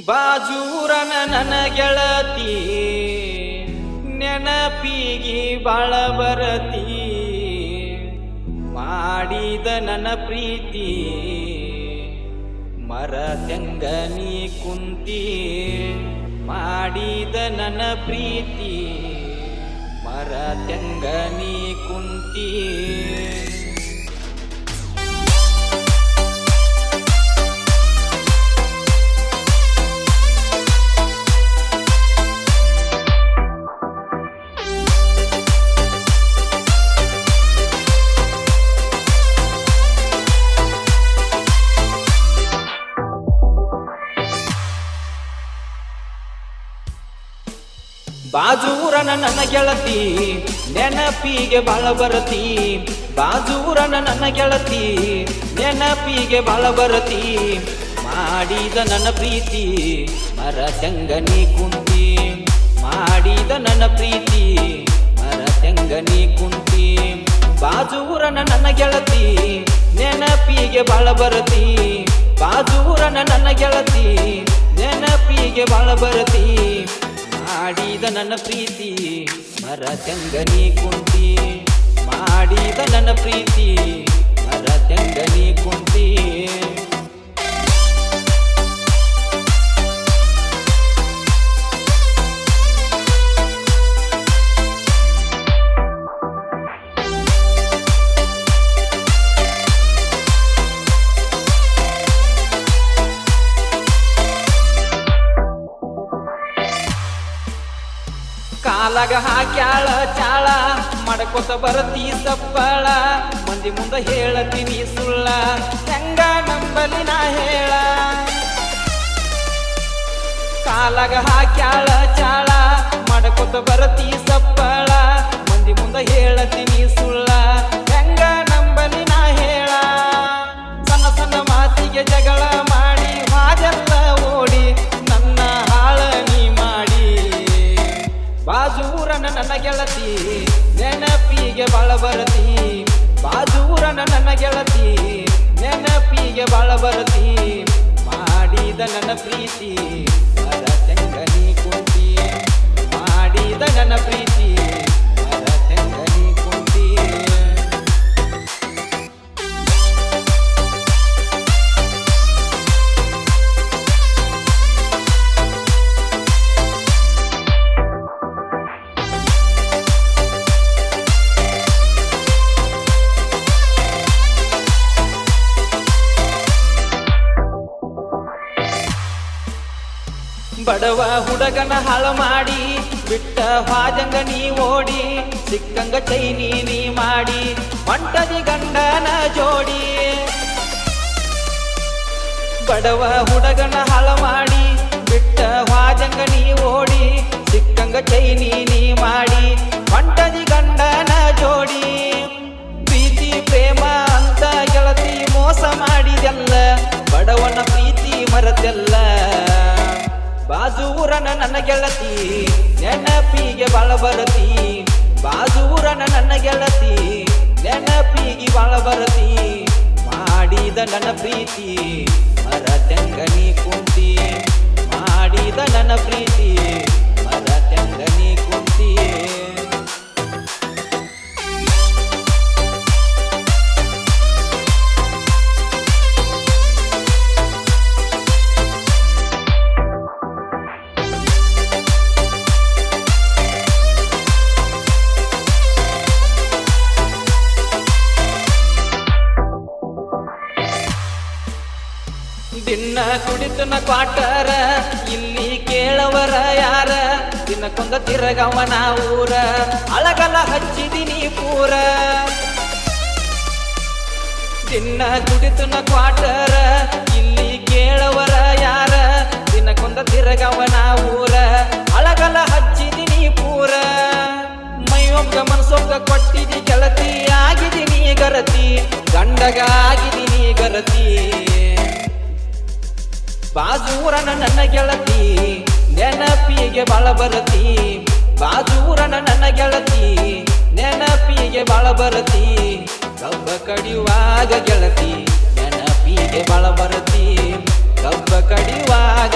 ಬಾಜೂರನ ನನ್ನ ಗೆಳತಿ, ನೆನಪಿಗಿ ಬಾಳ ಬರತಿ. ಮಾಡಿದ ನನ್ನ ಪ್ರೀತಿ ಮರ ನೀ ಕುಂತಿ. ಮಾಡಿದ ನನ್ನ ಪ್ರೀತಿ ಮರ ನೀ ಕುಂತಿ. ಬಾಜೂರನ ನನ್ನ ಗೆಳತಿ, ನೆನಪಿಗೆ ಬಾಳ ಬರತಿ. ಬಾಜೂರನ ನನ್ನ ಗೆಳತಿ, ನೆನಪಿಗೆ ಬಾಳ ಬರತಿ. ಮಾಡಿದ ನನ್ನ ಪ್ರೀತಿ ಮರ ತೆಂಗನಿ ಕುಂತಿ. ಮಾಡಿದ ನನ್ನ ಪ್ರೀತಿ ಮರ ತೆಂಗನಿ ಕುಂತಿ. ಬಾಜೂರನ ನನ್ನ ಗೆಳತಿ, ನೆನಪಿಗೆ ಬಾಳ ಬರತಿ. ಬಾಜೂರನ ನನ್ನ ಗೆಳತಿ, ನೆನಪಿಗೆ ಬಾಳ ಬರತಿ. ಮಾಡಿದ ನನ್ನ ಪ್ರೀತಿ. ಮರ ಚಂಗನಿ ಕುಂತಿ. ಕಾಲಾಗ ಹಾಕ್ಯಾಳ ಚಾಳ, ಮಡಕೋತ ಬರತಿ ಸಪ್ಪಳ, ಮಂದಿ ಮುಂದ ಹೇಳತೀನಿ ಸುಳ್ಳ, ಹೆಂಗ ನಂಬಲಿ ನಾ ಹೇಳ? ಕಾಲಾಗ ಹಾಕ್ಯಾಳ ಚಾಳ ನನ್ನ ಗೆಳತಿ ನೆನಪಿಗೆ ಬಾಳ ಬರತಿ. ಬಾಜೂರನ ನನ್ನ ಗೆಳತಿ ನೆನಪಿಗೆ ಬಾಳ ಬರತಿ. ಮಾಡಿದ ನನ್ನ ಪ್ರೀತಿ ಬಡವ ಹುಡುಗನ ಹಾಳ ಮಾಡಿ ಬಿಟ್ಟ ಹಾಜಂಗ ನೀ ಓಡಿ ಸಿಕ್ಕಂಗ ಚೈನಿ ನೀ ಮಾಡಿ ಹೊಂಟದಿ ಗಂಡನ ಜೋಡಿ ಬಡವ ಹುಡುಗನ ಹಾಳ ಮಾಡಿ ಬಿಟ್ಟ ಹಾಜಂಗ ನೀ ಓಡಿ ಸಿಕ್ಕಂಗ ಚೈನಿ ನೀ ಮಾಡಿ ಹೊಂಟದಿ ಗಂಡನ ಜೋಡಿ ಪ್ರೀತಿ ಪ್ರೇಮ ಅಂತ ಗೆಳತಿ ಮೋಸ ಮಾಡಿದೆಲ್ಲ ಬಡವನ ಪ್ರೀತಿ ಮರತೆಲ್ಲ ಬಾಜೂರನ ನನ್ನ ಗೆಳತಿ, ನೆನಪಿಗೆ ಬಾಳ ಬರತಿ. ಬಾಜೂರನ ನನ್ನ ಗೆಳತಿ, ನೆನಪಿಗೆ ಬಾಳ ಬರತಿ. ಮಾಡಿದ ನನ್ನ ಪ್ರೀತಿ ದಿನ ಕುಡಿತನ ಕ್ವಾಟರ ಇಲ್ಲಿ ಕೇಳವರ ಯಾರ? ದಿನಕ್ಕೊಂದ ತಿರಗವನ ಊರ. ಅಳಗಲ ಹಚ್ಚಿದಿನಿ ಪೂರ. ತಿನ್ನ ಕುಡಿತನ ಕ್ವಾಟರ ಇಲ್ಲಿ ಕೇಳವರ ಯಾರ? ದಿನಕ್ಕೊಂದ ತಿರಗವನ ಊರ. ಅಳಗಲ ಹಚ್ಚಿದಿನಿ ಪೂರ. ಮೈಯೊಬ್ಬ ಮನಸೊಬ್ಬ ಕೊಟ್ಟಿದಿ ಗೆಳತಿ, ಆಗಿದಿನಿ ಗರತಿ. ಗಂಡಗ ಆಗಿದಿನಿ ಗರತಿ. ಬಾಜೂರನ ನನ್ನ ಗೆಳತಿ, ನೆನಪಿಗೆ ಬಾಳ ಬರತಿ. ಬಾಜೂರನ ನನ್ನ ಗೆಳತಿ, ನೆನಪಿಗೆ ಬಾಳ ಬರತಿ. ಕಬ್ಬ ಕಡಿಯುವಾಗ ಗೆಳತಿ, ನೆನಪಿಗೆ ಬಾಳ ಬರತಿ. ಕಬ್ಬ ಕಡಿಯುವಾಗ